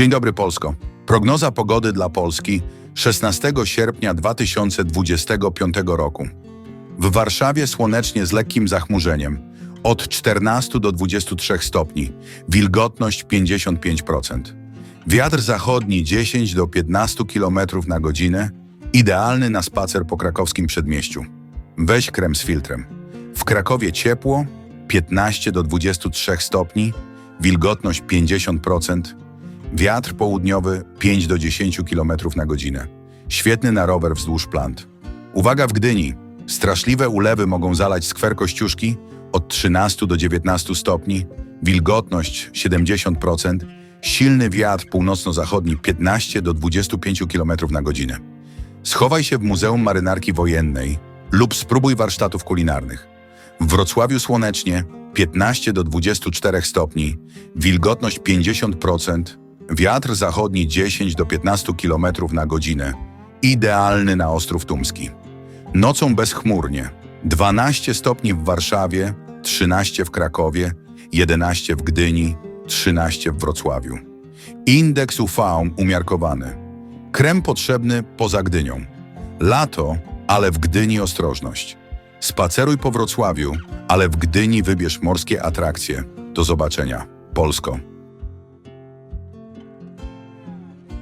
Dzień dobry Polsko. Prognoza pogody dla Polski 16 sierpnia 2025 roku. W Warszawie słonecznie z lekkim zachmurzeniem. Od 14 do 23 stopni. Wilgotność 55%. Wiatr zachodni 10 do 15 km na godzinę. Idealny na spacer po krakowskim przedmieściu. Weź krem z filtrem. W Krakowie ciepło 15 do 23 stopni. Wilgotność 50%. Wiatr południowy 5 do 10 km na godzinę. Świetny na rower wzdłuż plant. Uwaga w Gdyni. Straszliwe ulewy mogą zalać skwer Kościuszki od 13 do 19 stopni, wilgotność 70%, silny wiatr północno-zachodni 15 do 25 km na godzinę. Schowaj się w Muzeum Marynarki Wojennej lub spróbuj warsztatów kulinarnych. W Wrocławiu słonecznie 15 do 24 stopni, wilgotność 50%, wiatr zachodni 10 do 15 km na godzinę. Idealny na Ostrów Tumski. Nocą bezchmurnie 12 stopni w Warszawie, 13 w Krakowie, 11 w Gdyni, 13 w Wrocławiu. Indeks UV umiarkowany. Krem potrzebny poza Gdynią. Lato, ale w Gdyni ostrożność. Spaceruj po Wrocławiu, ale w Gdyni wybierz morskie atrakcje. Do zobaczenia. Polsko.